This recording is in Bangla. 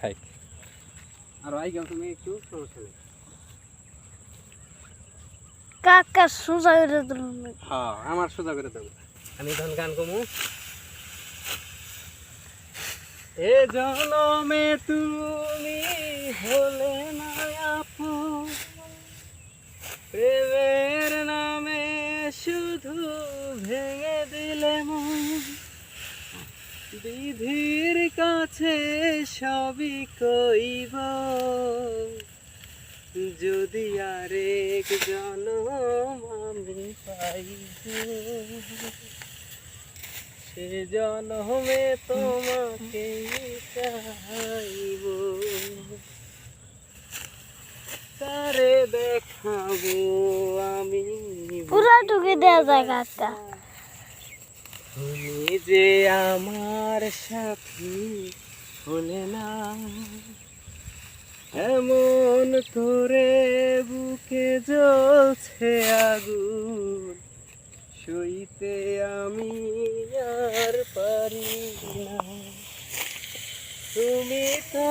থাক আর আই গাও তুমি একটু সমস্যা নেই কাকা সোজা করে হ্যাঁ আমার সোজা করে দেবো। আমি ধন গান কমু। এ জনমে তুমি হলে না আপন। প্রেমের নামে শুধু ভেঙে দিলে মন। বিধির কাছে সবই কইব। যদি আরেক জনম আমি পাইব, সে জনমে তোমাকে চাইব। তারে দেখাবো আমি পুরা টুকে দেওয়া যায় কাকা তুমি যে আমার সাথী হলে না। এমন করে বুকে জ্বলছে আগুন, সইতে আমি আর পারি না। তুমি তো